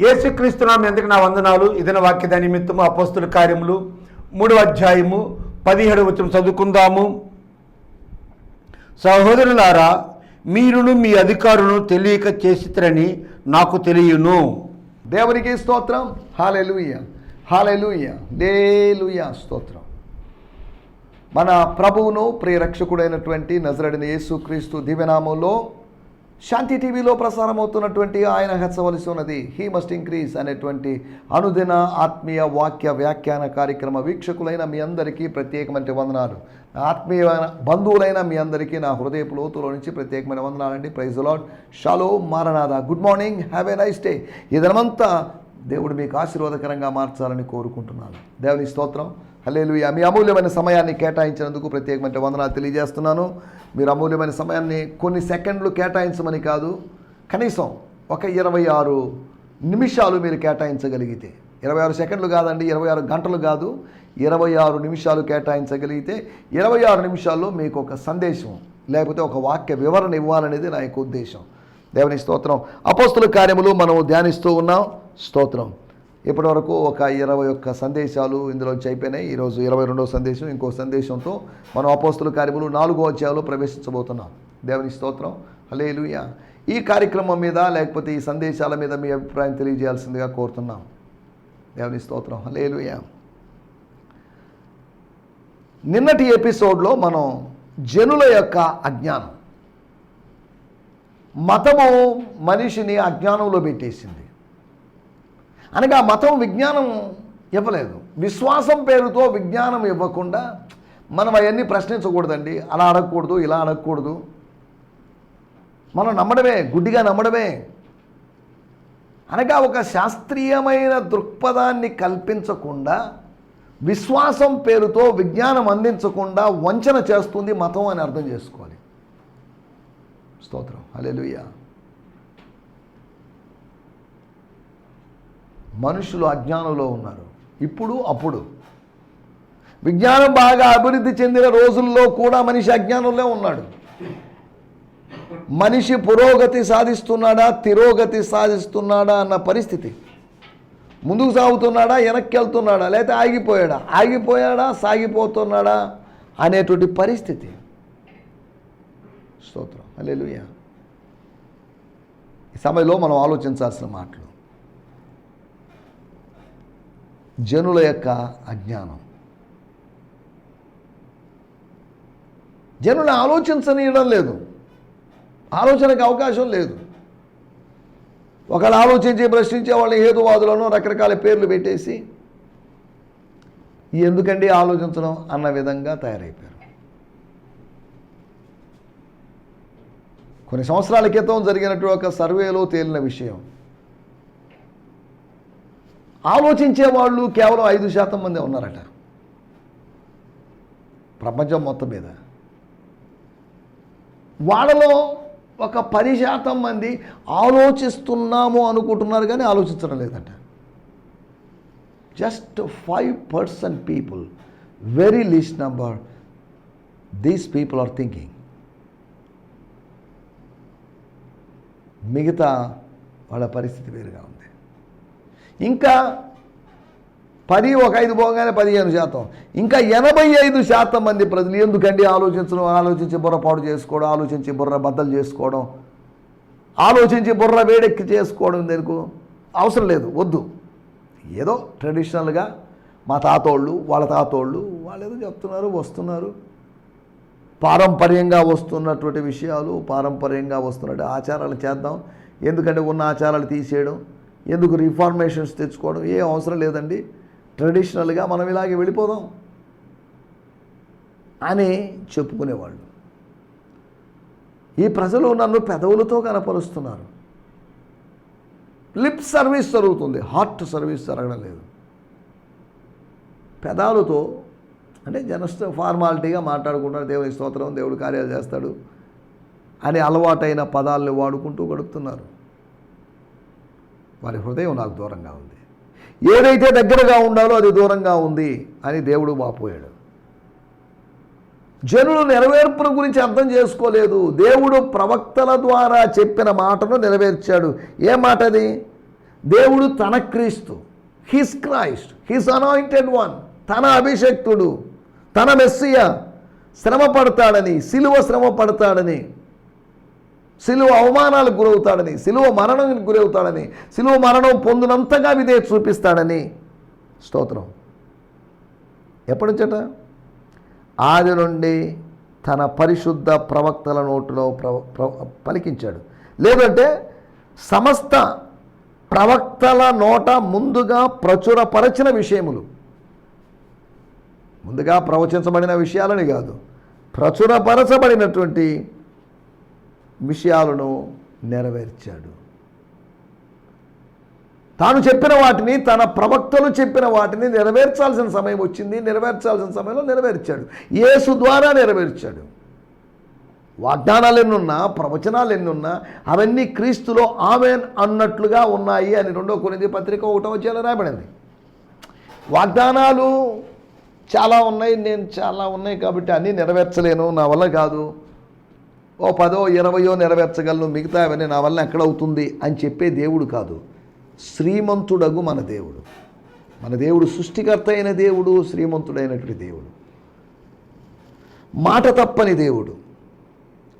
యేసుక్రీస్తునాం ఎందుకు నా వందనాలు? ఇదిన వాక్యద నిమిత్తము అపోస్తుల కార్యములు మూడవ అధ్యాయము పదిహేడు వచ్చిన చదువుకుందాము. సహోదరులారా మీరును మీ అధికారులను తెలియక చేసిరని నాకు తెలియను. దేవునికి స్తోత్రం. హాలెలుయ హాలెలుయ లేలుయ స్తోత్రం. మన ప్రభువును ప్రియరక్షకుడైనటువంటి నజరడిన యేసుక్రీస్తు దివ్యనామంలో శాంతి టీవీలో ప్రసారమవుతున్నటువంటి ఆయన హెచ్చవలసి ఉన్నది. హీ మస్ట్ ఇంక్రీజ్ అనేటువంటి అనుదిన ఆత్మీయ వాక్య వ్యాఖ్యాన కార్యక్రమ వీక్షకులైన మీ అందరికీ ప్రత్యేకమైన వందనాలు. ఆత్మీయమైన బంధువులైన మీ అందరికీ నా హృదయపు లోతులో నుంచి ప్రత్యేకమైన వందనాలండి. Praise lord shallow Maranatha good morning have a nice day ఇదనమంతా దేవుడు మీకు ఆశీర్వాదకరంగా మార్చాలని కోరుకుంటున్నాను. దేవుని స్తోత్రం. హలేలుయ మీ అమూల్యమైన సమయాన్ని కేటాయించినందుకు ప్రత్యేకమైన వందనాలు తెలియజేస్తున్నాను. మీరు అమూల్యమైన సమయాన్ని కొన్ని సెకండ్లు కేటాయించమని కాదు కనీసం ఒక ఇరవై ఆరు నిమిషాలు మీరు కేటాయించగలిగితే. ఇరవై ఆరు సెకండ్లు కాదండి ఇరవై ఆరు గంటలు కాదు ఇరవై ఆరు నిమిషాలు కేటాయించగలిగితే ఇరవై ఆరు నిమిషాల్లో మీకు ఒక సందేశం లేకపోతే ఒక వాక్య వివరణ ఇవ్వాలనేది నా యొక్క ఉద్దేశం. దేవుని స్తోత్రం. అపోస్తుల కార్యములు మనం ధ్యానిస్తూ ఉన్నాం. స్తోత్రం. ఇప్పటి వరకు ఒక ఇరవై ఒక్క సందేశాలు ఇందులోంచి అయిపోయినాయి. ఈరోజు ఇరవై రెండవ సందేశం ఇంకో సందేశంతో మనం అపోస్తుల కార్యములు నాలుగో అధ్యాయంలో ప్రవేశించబోతున్నాం. దేవుని స్తోత్రం. హలేలుయ ఈ కార్యక్రమం మీద లేకపోతే ఈ సందేశాల మీద మీ అభిప్రాయం తెలియజేయాల్సిందిగా కోరుతున్నాం. దేవుని స్తోత్రం. హలేలుయ నిన్నటి ఎపిసోడ్లో మనం జనుల యొక్క అజ్ఞానం. మతము మనిషిని అజ్ఞానంలో పెట్టేసింది. అనగా మతం విజ్ఞానం ఇవ్వలేదు. విశ్వాసం పేరుతో విజ్ఞానం ఇవ్వకుండా మనం అవన్నీ ప్రశ్నించకూడదండి. అలా అడగకూడదు ఇలా అడగకూడదు. మనం నమ్మడమే గుడ్డిగా నమ్మడమే. అనగా ఒక శాస్త్రీయమైన దృక్పథాన్ని కల్పించకుండా విశ్వాసం పేరుతో విజ్ఞానం అందించకుండా వంచన చేస్తుంది మతం అని అర్థం చేసుకోవాలి. స్తోత్రం. అలెలుయ్యా మనుషులు అజ్ఞానంలో ఉన్నారు. ఇప్పుడు అప్పుడు. విజ్ఞానం బాగా అభివృద్ధి చెందిన రోజుల్లో కూడా మనిషి అజ్ఞానంలో ఉన్నాడు. మనిషి పురోగతి సాధిస్తున్నాడా తిరోగతి సాధిస్తున్నాడా అన్న పరిస్థితి. ముందుకు సాగుతున్నాడా వెనక్కి వెళ్తున్నాడా లేకపోతే ఆగిపోయాడా ఆగిపోయాడా సాగిపోతున్నాడా అనేటువంటి పరిస్థితి. స్తోత్రం. అల్లెలుయ్య ఈ సమయంలో మనం ఆలోచించాల్సిన మాటలు. జనుల యొక్క అజ్ఞానం. జనులు ఆలోచించనీయడం లేదు. ఆలోచనకు అవకాశం లేదు. ఒకళ్ళు ఆలోచించి ప్రశ్నించే వాళ్ళని హేతువాదులను రకరకాల పేర్లు పెట్టేసి ఎందుకండి ఆలోచించడం? అన్న విధంగా తయారైపోయారు. కొన్ని సంవత్సరాల క్రితం జరిగినటువంటి ఒక సర్వేలో తేలిన విషయం. ఆలోచించే వాళ్ళు కేవలం ఐదు శాతం మంది ఉన్నారట. ప్రపంచం మొత్తం మీద. వాళ్ళలో ఒక పది శాతం మంది ఆలోచిస్తున్నాము అనుకుంటున్నారు కానీ ఆలోచించడం లేదంట. Just five percent people very least number these people are thinking. మిగతా వాళ్ళ పరిస్థితి వేరుగా ఉంది. ఇంకా పది ఒక ఐదు పోగానే పదిహేను శాతం. ఇంకా ఎనభై ఐదు శాతం మంది ప్రజలు ఎందుకండి ఆలోచించడం ఆలోచించి బుర్రపాటు చేసుకోవడం ఆలోచించి బుర్ర బద్దలు చేసుకోవడం? ఆలోచించి బుర్ర వేడెక్కి చేసుకోవడం దేనికి అవసరం లేదు వద్దు. ఏదో ట్రెడిషనల్గా మా తాతోళ్ళు వాళ్ళ తాతోళ్ళు వాళ్ళు ఏదో చెప్తున్నారు వస్తున్నారు. పారంపర్యంగా వస్తున్నటువంటి విషయాలు పారంపర్యంగా వస్తున్నట్టు ఆచారాలు చేద్దాం. ఎందుకంటే ఉన్న ఆచారాలు తీసేయడం ఎందుకు రిఫార్మేషన్స్ తెచ్చుకోవడం? ఏ అవసరం లేదండి. ట్రెడిషనల్గా మనం ఇలాగే వెళ్ళిపోదాం అని చెప్పుకునేవాళ్ళు. ఈ ప్రజలు నన్ను పెదవులతో కనపరుస్తున్నారు. లిప్ సర్వీస్ జరుగుతుంది. హార్ట్ సర్వీస్ జరగడం లేదు. పెదాలతో అంటే జనస్ట్ ఫార్మాలిటీగా మాట్లాడుకుంటారు దేవుని స్తోత్రం దేవుడు కార్యాలు చేస్తాడు అని అలవాటైన పదాలను వాడుకుంటూ గడుపుతున్నారు. వారి హృదయం నాకు దూరంగా ఉంది. ఏదైతే దగ్గరగా ఉండాలో అది దూరంగా ఉంది అని దేవుడు మాపోయాడు. జనులు నెరవేర్పును గురించి అర్థం చేసుకోలేదు. దేవుడు ప్రవక్తల ద్వారా చెప్పిన మాటను నెరవేర్చాడు. ఏ మాట అది? దేవుడు తన క్రీస్తు his Christ his anointed one తన అభిషక్తుడు తన మెస్సియ శ్రమ పడతాడని సిలువ శ్రమ పడతాడని సిలువ అవమానాలకు గురవుతాడని సిలువ మరణానికి గురవుతాడని సిలువ మరణం పొందినంతగా విధేయ చూపిస్తాడని స్తోత్రం. ఎప్పటి నుంచట? ఆది నుండి తన పరిశుద్ధ ప్రవక్తల నోటిలో ప్రవ ప్ర- పలికించాడు. లేదంటే సమస్త ప్రవక్తల నోట ముందుగా ప్రచురపరచిన విషయములు. ముందుగా ప్రవచించబడిన విషయాలని కాదు ప్రచురపరచబడినటువంటి విషయాలను నెరవేర్చాడు. తాను చెప్పిన వాటిని తన ప్రవక్తలు చెప్పిన వాటిని నెరవేర్చాల్సిన సమయం వచ్చింది నెరవేర్చాల్సిన సమయంలో నెరవేర్చాడు. యేసు ద్వారా నెరవేర్చాడు. వాగ్దానాలు ఎన్నున్నా ప్రవచనాలు ఎన్నున్నా అవన్నీ క్రీస్తులో ఆమెన్ అన్నట్లుగా ఉన్నాయి అని రెండో కొనేది పత్రిక ఒకటో వచ్చేలా రాయబడింది. వాగ్దానాలు చాలా ఉన్నాయి నేను చాలా ఉన్నాయి కాబట్టి అన్నీ నెరవేర్చలేను నా వల్ల కాదు. ఓ పదో ఇరవయో నెరవేర్చగలను మిగతా అవన్నీ నా వల్ల ఎక్కడవుతుంది అని చెప్పే దేవుడు కాదు. శ్రీమంతుడగు మన దేవుడు. మన దేవుడు సృష్టికర్త అయిన దేవుడు శ్రీమంతుడైనటువంటి దేవుడు. మాట తప్పని దేవుడు.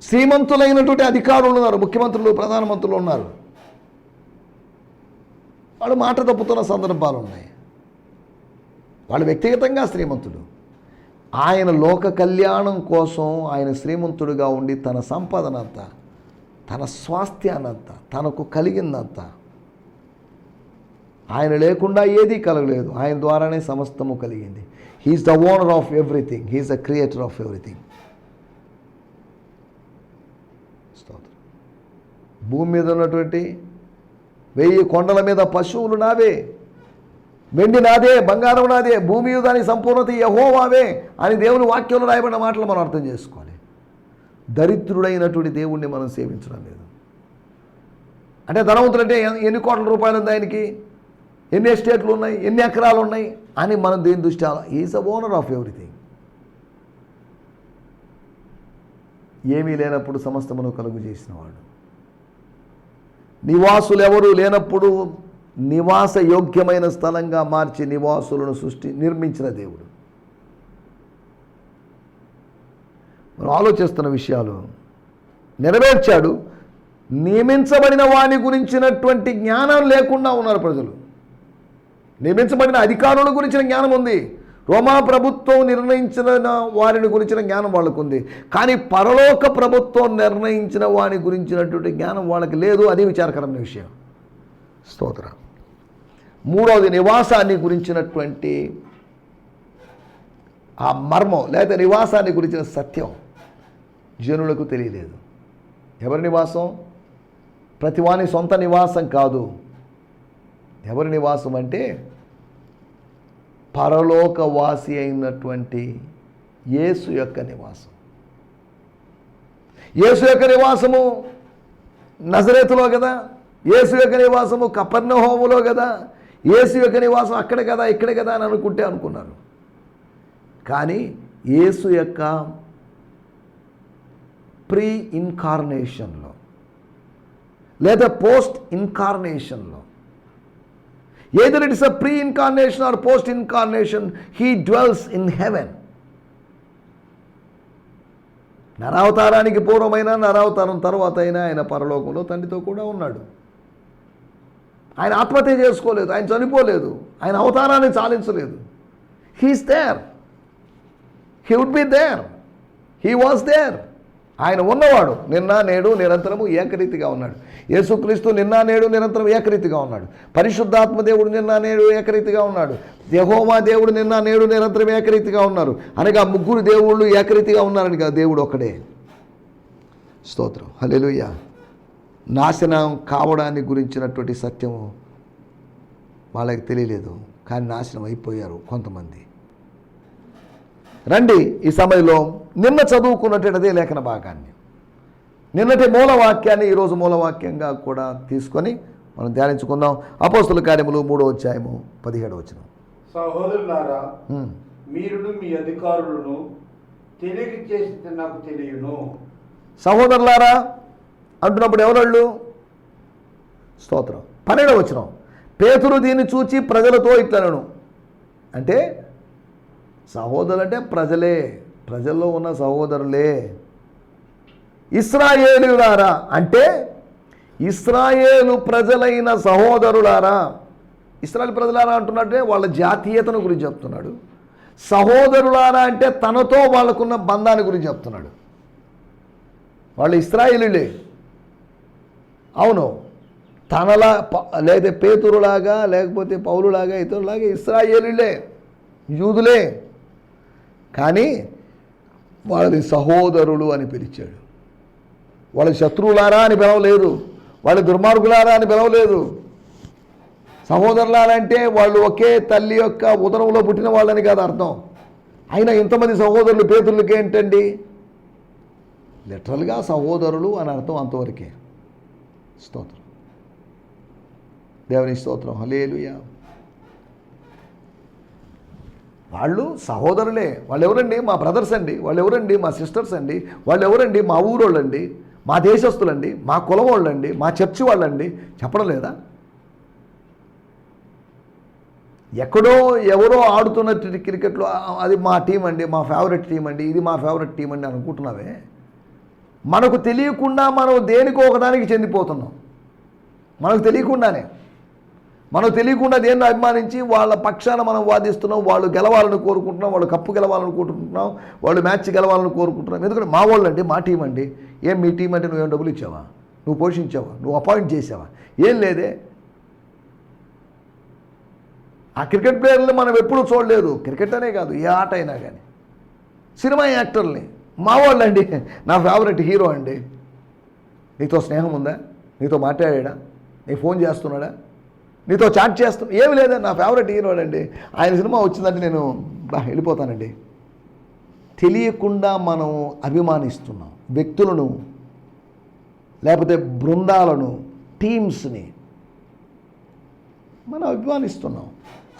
శ్రీమంతులైనటువంటి అధికారులు ఉన్నారు ముఖ్యమంత్రులు ప్రధానమంత్రులు ఉన్నారు. వాళ్ళు మాట తప్పుతున్న సందర్భాలు ఉన్నాయి. వాళ్ళు వ్యక్తిగతంగా శ్రీమంతుడు ఆయన లోక కళ్యాణం కోసం ఆయన శ్రీమంతుడిగా ఉండి తన సంపదనంతా తన స్వాస్థ్యానంతా తనకు కలిగిందంతా. ఆయన లేకుండా ఏదీ కలగలేదు. ఆయన ద్వారానే సమస్తము కలిగింది. He's the owner of everything he's the creator of everything భూమి మీద ఉన్నటువంటి వెయ్యి కొండల మీద పశువులు నావే. వెండి నాదే బంగారం నాదే భూమి దాని సంపూర్ణత యహోవావే అని దేవుని వాక్యంలో రాయబడిన మాటలు మనం అర్థం చేసుకోవాలి. దరిద్రుడైనటువంటి దేవుణ్ణి మనం సేవించడం లేదు. అంటే ధనవంతులు అంటే ఎన్ని- ఎన్ని కోట్ల రూపాయలు ఉంది ఆయనకి? ఎన్ని ఎస్టేట్లు ఉన్నాయి? ఎన్ని ఎకరాలు ఉన్నాయి? అని మనం దేని దృష్టి is a owner of everything ఏమీ లేనప్పుడు సమస్తమును కలుగు చేసినవాడు నివాసులు ఎవరు లేనప్పుడు నివాస యోగ్యమైన స్థలంగా మార్చి నివాసులను సృష్టి నిర్మించిన దేవుడు. మనం ఆలోచిస్తున్న విషయాలు నెరవేర్చాడు నియమించబడిన వాని గురించినటువంటి జ్ఞానం లేకుండా ఉన్నారు ప్రజలు. నియమించబడిన అధికారుల గురించిన జ్ఞానం ఉంది. రోమా ప్రభుత్వం నిర్ణయించిన వారిని గురించిన జ్ఞానం వాళ్ళకు ఉంది. కానీ పరలోక ప్రభుత్వం నిర్ణయించిన వాని గురించినటువంటి జ్ఞానం వాళ్ళకి లేదు. అది విచారకరమైన విషయం. స్తోత్రం. మూడవది నివాసాన్ని గురించినటువంటి ఆ మర్మం లేదా నివాసాన్ని గురించిన సత్యం జనులకు తెలియలేదు. ఎవరి నివాసం? ప్రతివాని సొంత నివాసం కాదు. ఎవరి నివాసం అంటే పరలోకవాసి అయినటువంటి యేసు యొక్క నివాసం. యేసు యొక్క నివాసము నజరేతులో కదా యేసు యొక్క నివాసము కపర్ణహోములో కదా యేసు యొక్క నివాసం అక్కడ కదా ఇక్కడ కదా అని అనుకుంటే అనుకున్నారు. కానీ యేసు యొక్క ప్రీ ఇన్కార్నేషన్లో లేదా పోస్ట్ ఇన్కార్నేషన్లో either it's a pre incarnation or post incarnation he dwells in heaven నరావతారానికి పూర్వమైన నరావతారం తర్వాత అయినా ఆయన పరలోకంలో తండ్రితో కూడా ఉన్నాడు. ఆయన ఆత్మహత్య చేసుకోలేదు ఆయన చనిపోలేదు ఆయన అవతారాన్ని చాలించలేదు. He's there he would be there he was there ఆయన ఉన్నవాడు నిన్న నేడు నిరంతరము ఏకరీతిగా ఉన్నాడు. యేసుక్రీస్తు నిన్న నేడు నిరంతరం ఏకరీతిగా ఉన్నాడు. పరిశుద్ధాత్మ దేవుడు నిన్న నేడు ఏకరీతిగా ఉన్నాడు. యెహోవా దేవుడు నిన్న నేడు నిరంతరం ఏకరీతిగా ఉన్నారు. అనగా ముగ్గురు దేవుళ్ళు ఏకరీతిగా ఉన్నారని కాదు దేవుడు ఒకడే స్తోత్రం. హల్లెలూయ. నాశనం కావడాన్ని గురించినటువంటి సత్యము వాళ్ళకి తెలియలేదు. కానీ నాశనం అయిపోయారు కొంతమంది. రండి ఈ సమయంలో నిన్న చదువుకున్నటువంటి అదే లేఖన భాగాన్ని. నిన్నటి మూలవాక్యాన్ని ఈరోజు మూలవాక్యంగా కూడా తీసుకొని మనం ధ్యానించుకుందాం. అపోస్తుల కార్యములు మూడో అధ్యాయము పదిహేడు వచ్చిన సహోదరులారా మీరును మీ అధికారులను తెలియక చేసి నాకు తెలియను. సహోదరులారా అంటున్నప్పుడు ఎవరోళ్ళు? స్తోత్రం. పన్నెండవ వచ్చిన పేతురు దీన్ని చూచి ప్రజలతో ఇట్లనను అంటే సహోదరులు అంటే ప్రజలే ప్రజల్లో ఉన్న సహోదరులే. ఇస్రాయేలులారా? అంటే ఇస్రాయేలు ప్రజలైన సహోదరులారా? ఇస్రాయల్ ప్రజలారా అంటున్నట్టే వాళ్ళ జాతీయతను గురించి చెప్తున్నాడు. సహోదరులారా అంటే తనతో వాళ్ళకున్న బంధాన్ని గురించి చెప్తున్నాడు. వాళ్ళు ఇస్రాయేలులే. అవును. తనలా లేదా పేతురులాగా లేకపోతే పౌలులాగా ఇతరులాగా ఇస్రాయేలులే యూదులే. కానీ వాళ్ళని సహోదరులు అని పిలిచాడు. వాళ్ళ శత్రువులారా అని పిలవలేదు. వాళ్ళ దుర్మార్గులారా అని పిలవలేదు. సహోదరులారా అంటే వాళ్ళు ఒకే తల్లి యొక్క ఉదరంలో పుట్టిన వాళ్ళని కాదు అర్థం. అయినా ఇంతమంది సహోదరులు పేతులకి ఏంటండి? లిటరల్గా సహోదరులు అని అర్థం అంతవరకే. స్తోత్రం. దేవుని స్తోత్రం. హలేలుయా వాళ్ళు సహోదరులే. వాళ్ళు ఎవరండి మా బ్రదర్స్ అండి. వాళ్ళు ఎవరండి మా సిస్టర్స్ అండి. వాళ్ళు ఎవరండి మా ఊరోళ్ళండి. మా దేశస్తులండి మా కులం వాళ్ళండి. మా చర్చి వాళ్ళండి. చెప్పడం లేదా? ఎక్కడో ఎవరో ఆడుతున్న క్రికెట్లో అది మా టీం అండి. మా ఫేవరెట్ టీం అండి. ఇది మా ఫేవరెట్ టీం అండి అనుకుంటున్నావే? మనకు తెలియకుండా మనం దేనికో ఒకదానికి చెందిపోతున్నాం. మనకు తెలియకుండానే. మనకు తెలియకుండా దేన్ని అభిమానించి వాళ్ళ పక్షాన మనం వాదిస్తున్నాం వాళ్ళు గెలవాలని కోరుకుంటున్నాం వాళ్ళు కప్పు గెలవాలని కోరుకుంటున్నాం వాళ్ళు మ్యాచ్ గెలవాలని కోరుకుంటున్నాం. ఎందుకంటే మా వాళ్ళు అండి మా టీం అండి. ఏం మీ టీం అంటే నువ్వేం డబ్బులు ఇచ్చావా? నువ్వు పోషించావా? నువ్వు అపాయింట్ చేసావా ఏం లేదే. ఆ క్రికెట్ ప్లేయర్లు మనం ఎప్పుడూ చూడలేదు. క్రికెట్ అనే కాదు ఏ ఆట అయినా కానీ. సినిమా యాక్టర్ని మా వాళ్ళండి నా ఫేవరెట్ హీరో అండి. నీతో స్నేహం ఉందా? నీతో మాట్లాడా నీ ఫోన్ చేస్తున్నాడా? నీతో చాట్ చేస్తున్నా ఏమి లేదా నా ఫేవరెట్ హీరో అండి. ఆయన సినిమా వచ్చిందంటే నేను బా వెళ్ళిపోతానండి. తెలియకుండా మనం అభిమానిస్తున్నాం వ్యక్తులను లేకపోతే బృందాలను టీమ్స్ని మనం అభిమానిస్తున్నాం.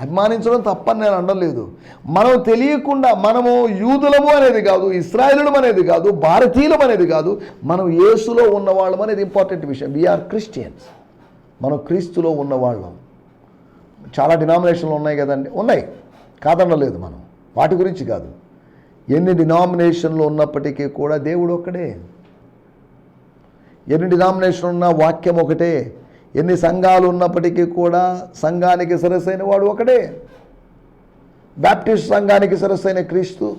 అభిమానించడం తప్పని నేను అనలేదు మనం తెలియకుండా మనము యూదులము అనేది కాదు ఇస్రాయేలులం అనేది కాదు భారతీయులం అనేది కాదు మనం యేసులో ఉన్నవాళ్ళం అనేది ఇంపార్టెంట్ విషయం. వీఆర్ క్రిస్టియన్స్ మనం క్రీస్తులో ఉన్నవాళ్ళం. చాలా డినామినేషన్లు ఉన్నాయి కదండి. ఉన్నాయి. కాదనలేదు మనం. వాటి గురించి కాదు. ఎన్ని డినామినేషన్లు ఉన్నప్పటికీ కూడా దేవుడు ఒక్కడే. ఎన్ని డినామినేషన్ ఉన్న వాక్యం ఒకటే. ఎన్ని సంఘాలు ఉన్నప్పటికీ కూడా సంఘానికి సరసైన వాడు ఒకడే. బ్యాప్టిస్ట్ సంఘానికి సరసైన క్రీస్తు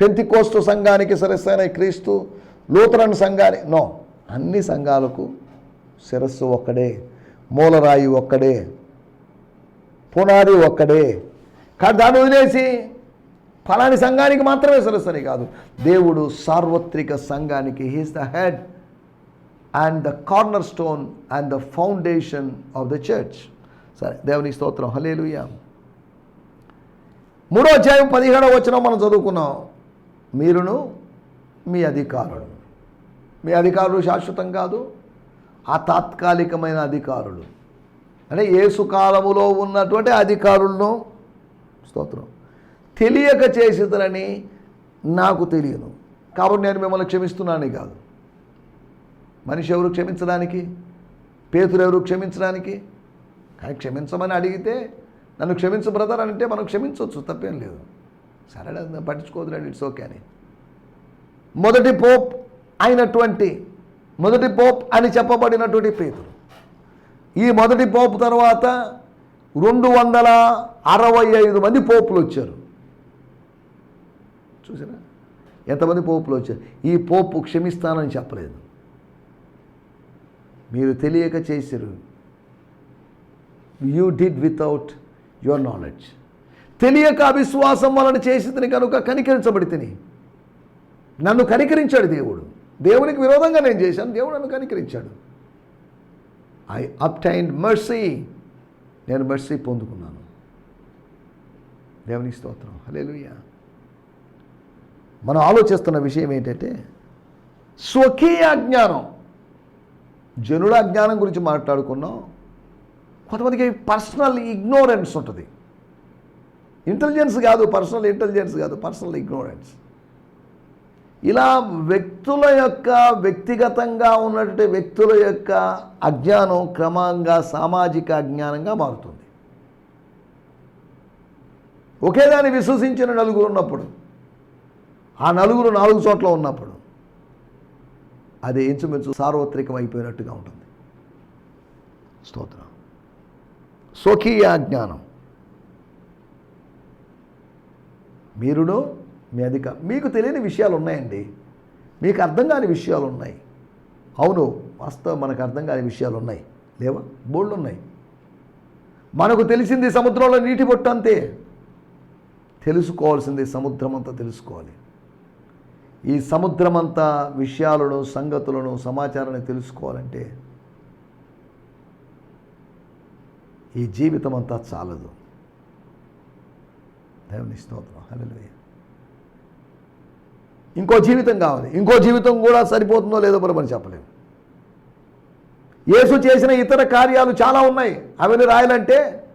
పెంతికోస్తు సంఘానికి సరసైన క్రీస్తు లూథరన్ సంఘానికి నో అన్ని సంఘాలకు శిరస్సు ఒక్కడే మూలరాయి ఒక్కడే పునాది ఒక్కడే. కానీ దాన్ని వదిలేసి ఫలాని సంఘానికి మాత్రమే సరస్సు కాదు. దేవుడు సార్వత్రిక సంఘానికి he's the head and the corner stone and the foundation of the church సరే దేవుని స్తోత్రం. హలేలుయ మూడో అధ్యాయం పదిహేడవ వచ్చిన మనం చదువుకున్నాం. మీరును మీ అధికారులు. మీ అధికారులు శాశ్వతం కాదు ఆ తాత్కాలికమైన అధికారులు. అంటే ఏసు కాలములో ఉన్నటువంటి అధికారులను స్తోత్రం తెలియక చేసేదని నాకు తెలియను. కాబట్టి నేను మిమ్మల్ని క్షమిస్తున్నానే కాదు. మనిషి ఎవరు క్షమించడానికి? పేతురు ఎవరు క్షమించడానికి? కానీ క్షమించమని అడిగితే నన్ను క్షమించు బ్రదర్ అంటే మనం క్షమించవచ్చు తప్పేం లేదు. సరే అది పట్టించుకోదులేండి ఇట్స్ ఓకే అని. మొదటి పోప్ అయినటువంటి మొదటి పోప్ అని చెప్పబడినటువంటి పేతులు ఈ మొదటి పోపు తర్వాత రెండు వందల అరవై ఐదు మంది పోపులు వచ్చారు. చూసారా? ఎంతమంది పోపులు వచ్చారు? ఈ పోపు క్షమిస్తానని చెప్పలేదు. మీరు తెలియక చేశారు you did without your knowledge తెలియక అవిశ్వాసం వలన చేసిందని కనుక కనికరించబడి తిని నన్ను కనికరించాడు దేవుడు. దేవునికి విరోధంగా నేను చేశాను. దేవుడు నన్ను కనికరించాడు. ఐ అప్టైండ్ మర్సీ నేను మర్సీ పొందుకున్నాను. దేవుని స్తోత్రం. హల్లెలూయా మనం ఆలోచిస్తున్న విషయం ఏంటంటే స్వకీయ జ్ఞానం జనుల అజ్ఞానం గురించి మాట్లాడుకున్నాం. కొంతమందికి పర్సనల్ ఇగ్నోరెన్స్ ఉంటుంది. ఇంటెలిజెన్స్ కాదు పర్సనల్ ఇంటెలిజెన్స్ కాదు పర్సనల్ ఇగ్నోరెన్స్. ఇలా వ్యక్తుల యొక్క వ్యక్తిగతంగా ఉన్నటువంటి వ్యక్తుల యొక్క అజ్ఞానం క్రమంగా సామాజిక అజ్ఞానంగా మారుతుంది. ఒకేదాన్ని విశ్వసించిన నలుగురు ఉన్నప్పుడు ఆ నలుగురు నాలుగు చోట్ల ఉన్నప్పుడు అది ఇంచుమించు సార్వత్రికం అయిపోయినట్టుగా ఉంటుంది. స్తోత్రం. స్వకీయ జ్ఞానం. మీరును మీ అధిక మీకు తెలియని విషయాలు ఉన్నాయండి మీకు అర్థం కాని విషయాలు ఉన్నాయి అవును వాస్తవం మనకు అర్థం కాని విషయాలు ఉన్నాయి లేవా? బోళ్ళు ఉన్నాయి మనకు తెలిసింది సముద్రంలో నీటి బొట్టు అంతే. తెలుసుకోవాల్సింది సముద్రం అంతా తెలుసుకోవాలి. ఈ సముద్రమంతా విషయాలను సంగతులను సమాచారాన్ని తెలుసుకోవాలంటే ఈ జీవితం అంతా చాలదు. దేవుని స్తోత్రం. హలో ఇంకో జీవితం కావాలి. ఇంకో జీవితం కూడా సరిపోతుందో లేదో మరి మనం చెప్పలేము. యేసు చేసిన ఇతర కార్యాలు చాలా ఉన్నాయి. అవన్నీ రాయాలంటే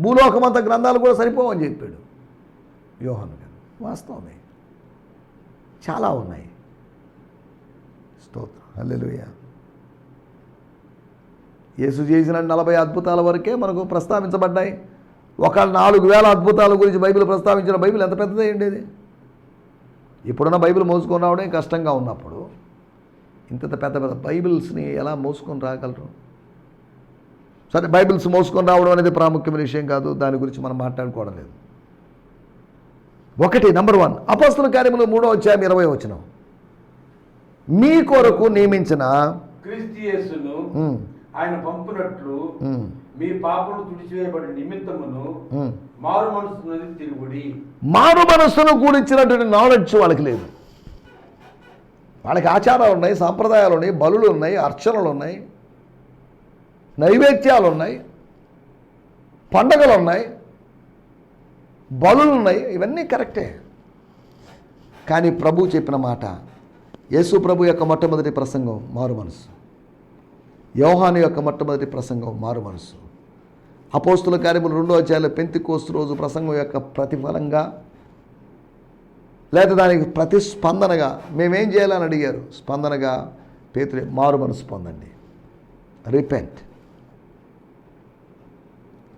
భూలోకమంత గ్రంథాలు కూడా సరిపోవని చెప్పాడు యోహాను గారు. వాస్తవమే. చాలా ఉన్నాయి. స్తోత్రం. హల్లెలూయా. యేసు చేసిన నలభై అద్భుతాల వరకే మనకు ప్రస్తావించబడ్డాయి. ఒక నాలుగు వేల అద్భుతాల గురించి బైబిల్ ప్రస్తావించిన బైబిల్ ఎంత పెద్దదే ఉండేది? ఇప్పుడున్న బైబిల్ మోసుకొని రావడం కష్టంగా ఉన్నప్పుడు ఇంత పెద్ద పెద్ద బైబిల్స్ని ఎలా మోసుకొని రాగలరు? సరే బైబిల్స్ మోసుకొని రావడం అనేది ప్రాముఖ్యమైన విషయం కాదు. దాని గురించి మనం మాట్లాడుకోవడం లేదు. ఒకటి నంబర్ వన్ అపస్తుల కార్యములు మూడో అధ్యాయం ఇరవై వచ్చిన మీ కొరకు నియమించిన ఆయన పంపునట్లు మీ తుడిచివేయబడిన నిమిత్తమును. మారు మనసు తిరుగుడి. మారు మనస్సును గురించినటువంటి నాలెడ్జ్ వాళ్ళకి లేదు. వాళ్ళకి ఆచారాలు ఉన్నాయి సాంప్రదాయాలు ఉన్నాయి బలులు ఉన్నాయి అర్చనలు ఉన్నాయి నైవేద్యాలు ఉన్నాయి పండగలు ఉన్నాయి. బలులు ఉన్నాయి ఇవన్నీ కరెక్టే. కానీ ప్రభు చెప్పిన మాట యేసు ప్రభు యొక్క మొట్టమొదటి ప్రసంగం మారు మనసు. యోహాను యొక్క మొట్టమొదటి ప్రసంగం మారు మనసు. అపోస్తుల కార్యములు రెండో అధ్యాయంలో పెంతి కోస్తు రోజు ప్రసంగం యొక్క ప్రతిఫలంగా లేదా దానికి ప్రతిస్పందనగా మేమేం చేయాలని అడిగారు? స్పందనగా పేతురే మారు మనసు పొందండి. రిపెంట్.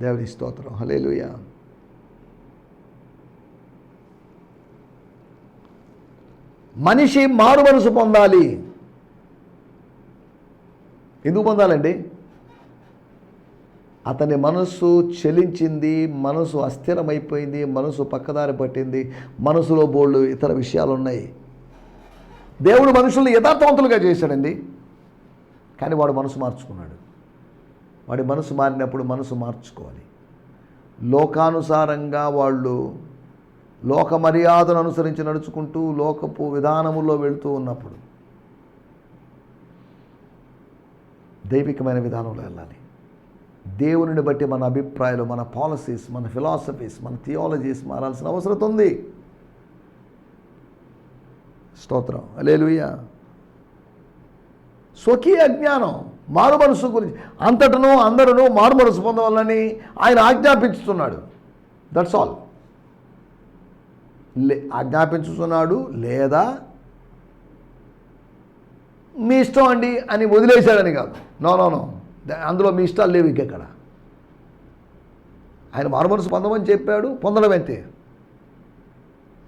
దేవుని స్తోత్రం. హలేలుయా మనిషి మారు మనసు పొందాలి. ఎందుకు పొందాలండి? అతని మనస్సు చెలించింది మనసు అస్థిరమైపోయింది మనసు పక్కదారి పట్టింది మనసులో బోళ్ళు ఇతర విషయాలు ఉన్నాయి దేవుడు మనుషుల్ని యథార్థవంతులుగా చేశాడండి. కానీ వాడు మనసు మార్చుకున్నాడు. వాడి మనసు మారినప్పుడు మనసు మార్చుకోవాలి. లోకానుసారంగా వాళ్ళు లోక మర్యాదను అనుసరించి నడుచుకుంటూ లోకపు విధానములో వెళుతూ ఉన్నప్పుడు దైవికమైన విధానంలో వెళ్ళాలి. దేవునిని బట్టి మన అభిప్రాయాలు మన పాలసీస్ మన ఫిలాసఫీస్ మన థియాలజీస్ మారాల్సిన అవసరం ఉంది. స్తోత్రం. అలేలుయ్య స్వకీయ జ్ఞానం మారు మనసు గురించి. అంతటను అందరూ మారు మనసు పొందవాలని ఆయన ఆజ్ఞాపించుతున్నాడు. దట్స్ ఆల్ లే ఆజ్ఞాపించుతున్నాడు లేదా మీ ఇష్టం అండి అని వదిలేశాడని కాదు. నో నో నో అందులో మీ ఇష్టాలు లేవు ఇంకెక్కడ? ఆయన మారు పొందమని చెప్పాడు పొందడం అంతే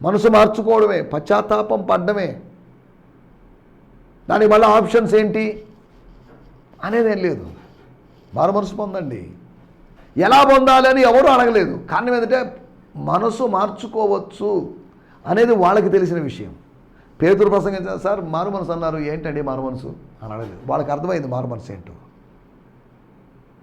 మనసు మార్చుకోవడమే పశ్చాత్తాపం పడ్డమే. దానికి మళ్ళీ ఆప్షన్స్ ఏంటి? అనేదేం లేదు. మారు మనసు పొందండి. ఎలా పొందాలి అని ఎవరూ అడగలేదు. కారణం ఏంటంటే మనసు మార్చుకోవచ్చు అనేది వాళ్ళకి తెలిసిన విషయం. పేదరు ప్రసంగించిన సార్ మారు మనసు అన్నారు ఏంటండి మారు మనసు? అని అడగలేదు. వాళ్ళకి అర్థమైంది మారు మనసు ఏంటో.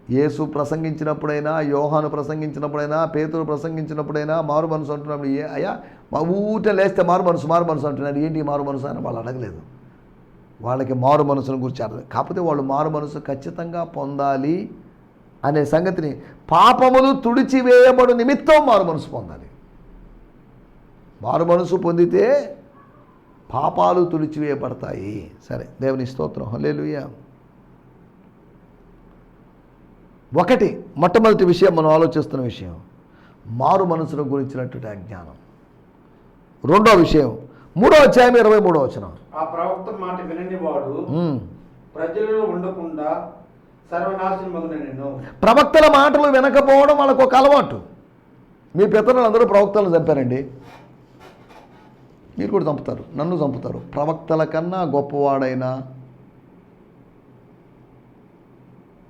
యేసు ప్రసంగించినప్పుడైనా యోహాను ప్రసంగించినప్పుడైనా పేతురు ప్రసంగించినప్పుడైనా మారు మనసు అంటున్నప్పుడు ఏ అయ్యా మా ఊట లేస్తే మారు మనసు మారు మనసు అంటున్నారు ఏంటి మారు మనసు? అని వాళ్ళు అడగలేదు. వాళ్ళకి మారు మనసును గురించి అర్థం కాకపోతే వాళ్ళు మారు మనసు ఖచ్చితంగా పొందాలి అనే సంగతిని పాపములు తుడిచివేయబడు నిమిత్తం మారు మనసు పొందాలి. మారు మనసు పొందితే పాపాలు తుడిచివేయబడతాయి సరే దేవుని స్తోత్రం. హల్లెలూయా. ఒకటి మొట్టమొదటి విషయం మనం ఆలోచిస్తున్న విషయం. మారు మనసును గురించినటువంటి అజ్ఞానం రెండో విషయం మూడో అధ్యాయం ఇరవై మూడో వచనం. ఆ ప్రవక్త మాట వినని వాడు. ప్రజలలో ఉండకుండా ప్రవక్తల మాటలు వినకపోవడం వాళ్ళకు ఒక అలవాటు. మీ పితరులు అందరూ ప్రవక్తలను చంపారండి. మీరు కూడా చంపుతారు నన్ను చంపుతారు. ప్రవక్తల కన్నా గొప్పవాడైనా.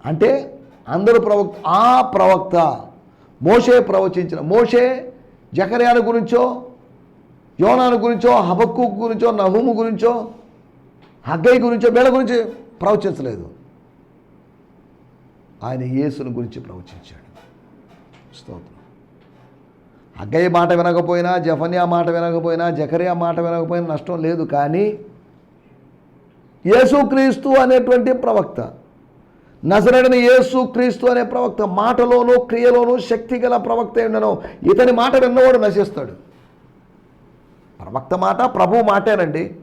అంటే అందరూ ప్రవక్త ఆ ప్రవక్త మోషే ప్రవచించిన మోషే జకర్యాల గురించో యోనాను గురించో హబక్కు గురించో నహూము గురించో హగ్గై గురించో వీళ్ళ గురించి ప్రవచించలేదు. ఆయన యేసుని గురించి ప్రవచించాడు. స్తోత్రం. అగ్గయ్య మాట వినకపోయినా జఫన్యా మాట వినకపోయినా జకరియా మాట వినకపోయినా నష్టం లేదు. కానీ యేసుక్రీస్తు అనేటువంటి ప్రవక్త నజరడిన యేసు క్రీస్తు అనే ప్రవక్త మాటలోనూ క్రియలోనూ శక్తి గల ప్రవక్త ఉండను. ఇతని మాట విన్నవాడు నశిస్తాడు. ప్రవక్త మాట ప్రభు మాటేనండి.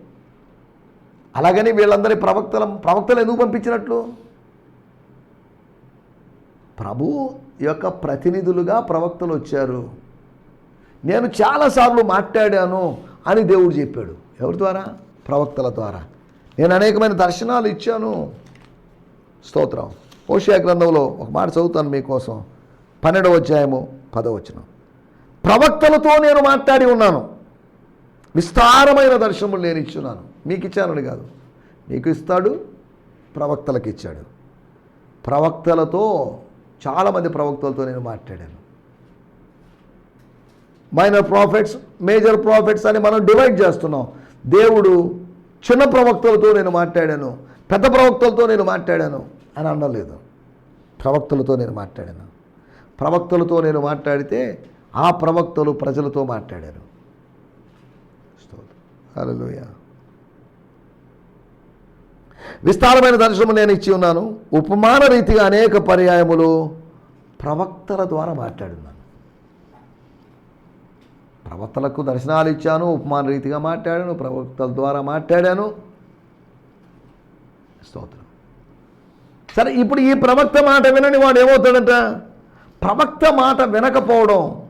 అలాగని వీళ్ళందరి ప్రవక్తల ప్రవక్తలు ఎందుకు పంపించినట్లు? ప్రభు యొక్క ప్రతినిధులుగా ప్రవక్తలు వచ్చారు. నేను చాలాసార్లు మాట్లాడాను అని దేవుడు చెప్పాడు. ఎవరి ద్వారా? ప్రవక్తల ద్వారా. నేను అనేకమైన దర్శనాలు ఇచ్చాను. స్తోత్రం. ఓషియా గ్రంథంలో ఒక మాట చదువుతాను మీకోసం. పన్నెండవ అధ్యాయము పదవచనం ప్రవక్తలతో నేను మాట్లాడి ఉన్నాను. విస్తారమైన దర్శనములు నేను ఇచ్చున్నాను. మీకు ఇచ్చానని కాదు. మీకు ఇస్తాడు ప్రవక్తలకు ఇచ్చాడు. ప్రవక్తలతో చాలామంది ప్రవక్తలతో నేను మాట్లాడాను. మైనర్ ప్రాఫిట్స్ మేజర్ ప్రాఫిట్స్ అని మనం డివైడ్ చేస్తున్నాం. దేవుడు చిన్న ప్రవక్తలతో నేను మాట్లాడాను పెద్ద ప్రవక్తలతో నేను మాట్లాడాను అని అనలేదు ప్రవక్తలతో నేను మాట్లాడాను. ప్రవక్తలతో నేను మాట్లాడితే ఆ ప్రవక్తలు ప్రజలతో మాట్లాడారు. హల్లెలూయా విస్తారమైన దర్శనము నేను ఇచ్చి ఉన్నాను. ఉపమాన రీతిగా అనేక పర్యాయములు ప్రవక్తల ద్వారా మాట్లాడున్నాను. ప్రవక్తలకు దర్శనాలు ఇచ్చాను ఉపమాన రీతిగా మాట్లాడాను ప్రవక్తల ద్వారా మాట్లాడాను. స్తోత్రం. సరే ఇప్పుడు ఈ ప్రవక్త మాట వినని వాడు ఏమవుతాడంట? ప్రవక్త మాట వినకపోవడం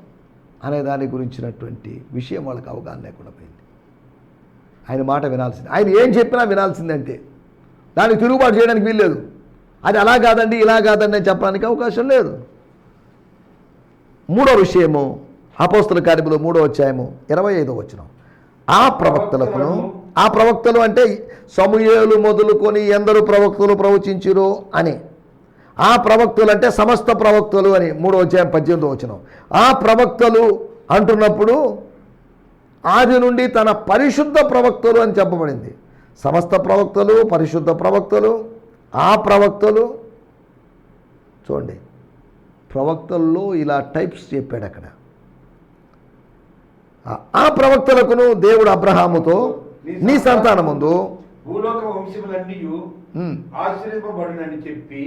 అనే దాని గురించినటువంటి విషయం వాళ్ళకి అవగాహన లేకుండా పోయింది. ఆయన మాట వినాల్సింది. ఆయన ఏం చెప్పినా వినాల్సిందంటే దానికి తిరుగుబాటు చేయడానికి వీల్లేదు. అది అలా కాదండి ఇలా కాదండి అని చెప్పడానికి అవకాశం లేదు. మూడో విషయము అపోస్తుల కార్యములు మూడో అధ్యాయము ఇరవై ఐదో వచ్చిన ఆ ప్రవక్తలకును ఆ ప్రవక్తలు అంటే సమూహలు మొదలుకొని ఎందరు ప్రవక్తలు ప్రవచించిరో అని. ఆ ప్రవక్తలు అంటే సమస్త ప్రవక్తలు అని మూడో అధ్యాయం పద్దెనిమిదో వచ్చిన ఆ ప్రవక్తలు అంటున్నప్పుడు ఆది నుండి తన పరిశుద్ధ ప్రవక్తలు అని చెప్పబడింది. సమస్త ప్రవక్తలు పరిశుద్ధ ప్రవక్తలు ఆ ప్రవక్తలు. చూడండి ప్రవక్తల్లో ఇలా టైప్స్ చెప్పాడు అక్కడ. ఆ- ప్రవక్తలకును దేవుడు అబ్రహాముతో నీ సంతానముందు భూలోక వంశములన్నీ ఆశ్రయింపబడునని చెప్పి.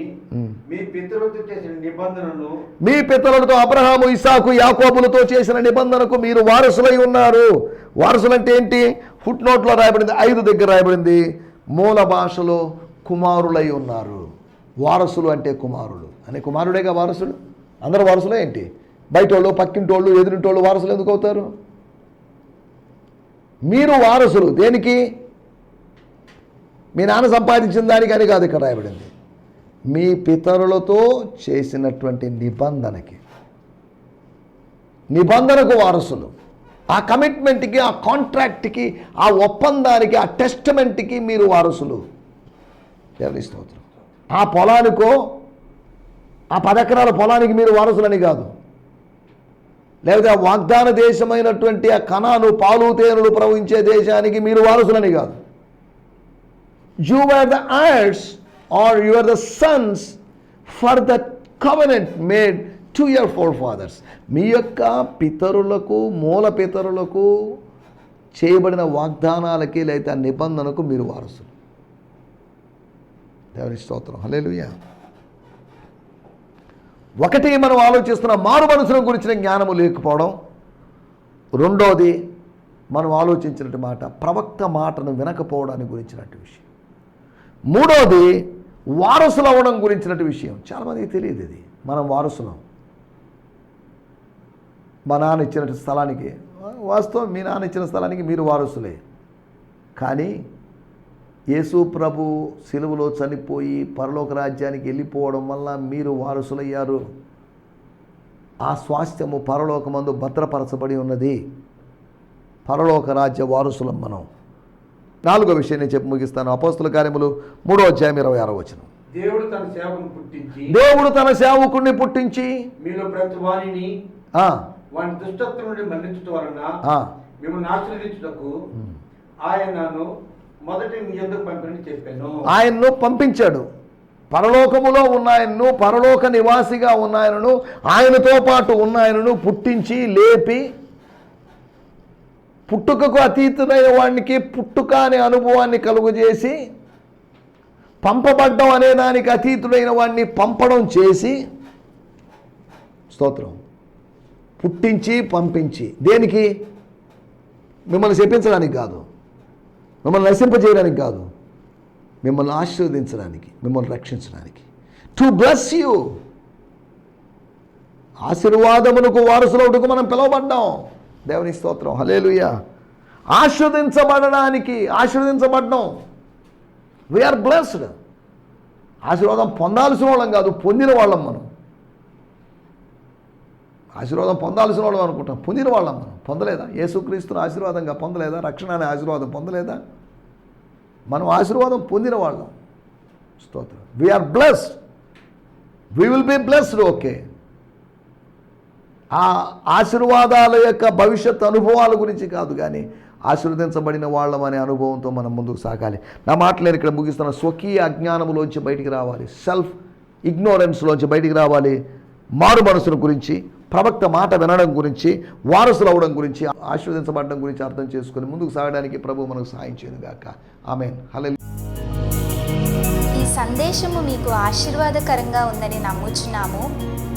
మీ పితరులతో చేసిన నిబంధనను మీ పితరులతో అబ్రహాము ఇసాకు యాకోబులతో చేసిన నిబంధనకు మీరు వారసులై ఉన్నారు. వారసులంటే ఏంటి? ఫుట్ నోట్లో రాయబడింది ఐదు దగ్గర రాయబడింది మూల భాషలో కుమారులై ఉన్నారు. వారసులు అంటే కుమారులు అనే కుమారుడేగా వారసుడు? అందరూ వారసులే ఏంటి? బయటోళ్ళు పక్కింటోళ్ళు ఎదురింటోళ్ళు వారసులు ఎందుకు అవుతారు? మీరు వారసులు. దేనికి? మీ నాన్న సంపాదించిన దానికని కాదు ఇక్కడ రాయబడింది. మీ పితరులతో చేసినటువంటి నిబంధనకి. నిబంధనకు వారసులు. ఆ కమిట్మెంట్కి ఆ కాంట్రాక్ట్కి ఆ ఒప్పందానికి ఆ టెస్ట్మెంట్కి మీరు వారసులు. దేవుని స్తోత్రం. ఆ పొలానికో ఆ పదెకరాల పొలానికి మీరు వారసులని కాదు. లేకపోతే ఆ వాగ్దాన దేశమైనటువంటి ఆ కణాను పాలు తేనెలు ప్రవహించే దేశానికి మీరు వారసులని కాదు. You were the heirs or you are the sons for the covenant made your forefathers మీ యొక్క పితరులకు మూల పితరులకు చేయబడిన వాగ్దానాలకి లేదా నిబంధనకు మీరు వారసులు. దేవుని స్తోత్రం. హల్లెలూయా. ఒకటి మనం ఆలోచిస్తున్న మారు మనసుల గురించిన జ్ఞానము లేకపోవడం. రెండోది మనం ఆలోచించినటువంటి మాట ప్రవక్త మాటను వినకపోవడాన్ని గురించినట్టు విషయం. మూడోది వారసులు అవ్వడం గురించినటువంటి విషయం. చాలామందికి తెలియదు ఇది. మనం వారసులం. మా నాన్న ఇచ్చిన స్థలానికి వాస్తవం మీ నాన్న ఇచ్చిన స్థలానికి మీరు వారసులే. కానీ యేసు ప్రభు సిలువలో చనిపోయి పరలోక రాజ్యానికి వెళ్ళిపోవడం వల్ల మీరు వారసులయ్యారు. ఆ స్వాస్థ్యము పరలోకమందు భద్రపరచబడి ఉన్నది. పరలోక రాజ్య వారసులం మనం. నాలుగో విషయం నేను చెప్పి ముగిస్తాను. అపోస్తుల కార్యములు మూడో అధ్యాయం ఇరవై ఆరో వచనం. దేవుడు తన సేవకును పుట్టించి దేవుడు తన పుట్టించి మీలో ప్రతి వారిని వాని దుష్టత్వం నుండి మరణించడం వలన మిమ్మల్ని ఆశీర్వదించుటకు ఆయనను మొదటి మీ ఎందుకు పంపిణీ చెప్పాను. ఆయన్ను పంపించాడు. పరలోకములో ఉన్న ఆయన్ను పరలోక నివాసిగా ఉన్న ఆయనను ఆయనతో పాటు ఉన్న ఆయనను పుట్టించి లేపి పుట్టుకకు అతీతుడైన వాడికి పుట్టుక అనే అనుభవాన్ని కలుగజేసి పంపబడ్డం అనే దానికి అతీతుడైన వాడిని పంపడం చేసి స్తోత్రం. పుట్టించి పంపించి. దేనికి? మిమ్మల్ని చెప్పించడానికి కాదు. మిమ్మల్ని నశింపజేయడానికి కాదు. మిమ్మల్ని ఆశీర్వదించడానికి మిమ్మల్ని రక్షించడానికి. టు బ్లెస్ యూ ఆశీర్వాదమునకు వారసులవుటకు మనం పిలువబడ్డాం. దేవుని స్తోత్రం. హలేలుయ ఆశ్రవదించబడడానికి ఆశ్రవదించబడడం. వీఆర్ బ్లెస్డ్ ఆశీర్వాదం పొందాల్సిన వాళ్ళం కాదు పొందిన వాళ్ళం మనం. ఆశీర్వాదం పొందాల్సిన వాళ్ళం అనుకుంటాం పొందిన వాళ్ళం మనం. పొందలేదా? యేసుక్రీస్తుని ఆశీర్వాదంగా పొందలేదా? రక్షణ అనే ఆశీర్వాదం పొందలేదా? మనం ఆశీర్వాదం పొందిన వాళ్ళం. స్తోత్రం. We are blessed we will be blessed okay ఆ ఆశీర్వాదాల యొక్క భవిష్యత్ అనుభవాల గురించి కాదు కానీ ఆశీర్వదించబడిన వాళ్ళం అనే అనుభవంతో మనం ముందుకు సాగాలి. నా మాటలు నేను ఇక్కడ ముగిస్తున్న స్వకీయ అజ్ఞానములోంచి బయటికి రావాలి. సెల్ఫ్ ఇగ్నోరెన్స్లోంచి బయటికి రావాలి. మారు మనసుల గురించి ప్రవక్త మాట వినడం గురించి వారసులు అవడం గురించి ఆశీర్వదించబడడం గురించి అర్థం చేసుకొని ముందుకు సాగడానికి ప్రభు మనకు సాయం చేయనుగాక. ఆమె హలో ఈ సందేశము మీకు ఆశీర్వాదకరంగా ఉందని నమ్ముచున్నాము.